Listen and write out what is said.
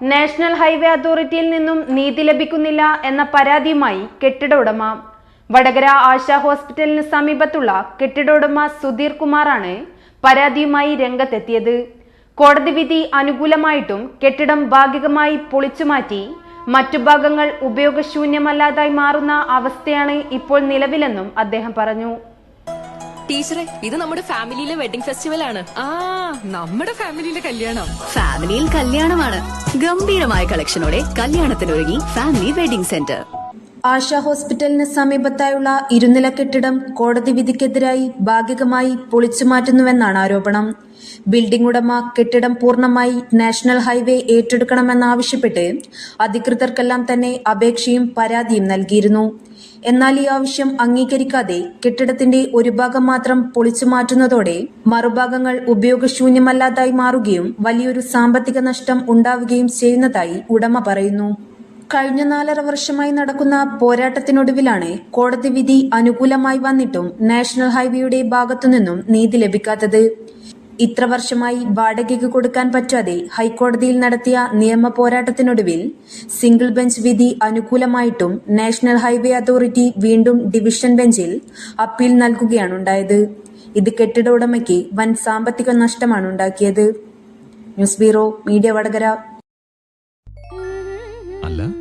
National highway അതോറിറ്റിയിൽ നിന്നും നീതി ലഭിക്കുന്നില്ല എന്ന പരാതിയുമായി കെട്ടിട ഉടമ. വടകര ആശാ ഹോസ്പിറ്റലിന് സമീപത്തുള്ള കെട്ടിട ഉടമ സുധീർ കുമാറാണ് പരാതിയുമായി രംഗത്തെത്തിയത്. കോടതി വിധി അനുകൂലമായിട്ടും കെട്ടിടം ഭാഗികമായി പൊളിച്ചുമാറ്റി മറ്റു ഭാഗങ്ങൾ ഉപയോഗശൂന്യമല്ലാതായി മാറുന്ന അവസ്ഥയാണ് ഇപ്പോൾ നിലവിലെന്നും അദ്ദേഹം പറഞ്ഞു. ടീച്ചറെ ഇത് നമ്മുടെ ഫാമിലിയിലെ വെഡിങ് ഫെസ്റ്റിവൽ ആണ് ആ നമ്മുടെ ഫാമിലിയിലെ കല്യാണം. ഫാമിലിയിൽ കല്യാണമാണ്. ഗംഭീരമായ കളക്ഷനോടെ കല്യാണത്തിനൊരുങ്ങി ഫാമിലി വെഡിംഗ് സെന്റർ. ആശാ ഹോസ്പിറ്റലിന് സമീപത്തായുള്ള ഇരുനില കെട്ടിടം കോടതി വിധിക്കെതിരായി ഭാഗികമായി പൊളിച്ചു മാറ്റുന്നുവെന്നാണ് ആരോപണം. ബിൽഡിംഗ് ഉടമ കെട്ടിടം പൂർണമായി നാഷണൽ ഹൈവേ ഏറ്റെടുക്കണമെന്നാവശ്യപ്പെട്ട് അധികൃതർക്കെല്ലാം തന്നെ അപേക്ഷയും പരാതിയും നൽകിയിരുന്നു. എന്നാൽ ഈ ആവശ്യം അംഗീകരിക്കാതെ കെട്ടിടത്തിന്റെ ഒരു ഭാഗം മാത്രം പൊളിച്ചു മാറ്റുന്നതോടെ മറുഭാഗങ്ങൾ ഉപയോഗശൂന്യമല്ലാതായി മാറുകയും വലിയൊരു സാമ്പത്തിക നഷ്ടം ഉണ്ടാവുകയും ചെയ്യുന്നതായി ഉടമ പറയുന്നു. കഴിഞ്ഞ നാലര വർഷമായി നടക്കുന്ന പോരാട്ടത്തിനൊടുവിലാണ് കോടതി വിധി അനുകൂലമായി വന്നിട്ടും നാഷണൽ ഹൈവേയുടെ ഭാഗത്തുനിന്നും നീതി ലഭിക്കാത്തത്. ഇത്ര വർഷമായി വാടകയ്ക്ക് കൊടുക്കാൻ പറ്റാതെ ഹൈക്കോടതിയിൽ നടത്തിയ നിയമ പോരാട്ടത്തിനൊടുവിൽ സിംഗിൾ ബെഞ്ച് വിധി അനുകൂലമായിട്ടും നാഷണൽ ഹൈവേ അതോറിറ്റി വീണ്ടും ഡിവിഷൻ ബെഞ്ചിൽ അപ്പീൽ നൽകുകയാണുണ്ടായത്. ഇത് കെട്ടിട ഉടമയ്ക്ക് വൻ സാമ്പത്തിക നഷ്ടമാണ് ഉണ്ടാക്കിയത്. News bureau media Vadakara.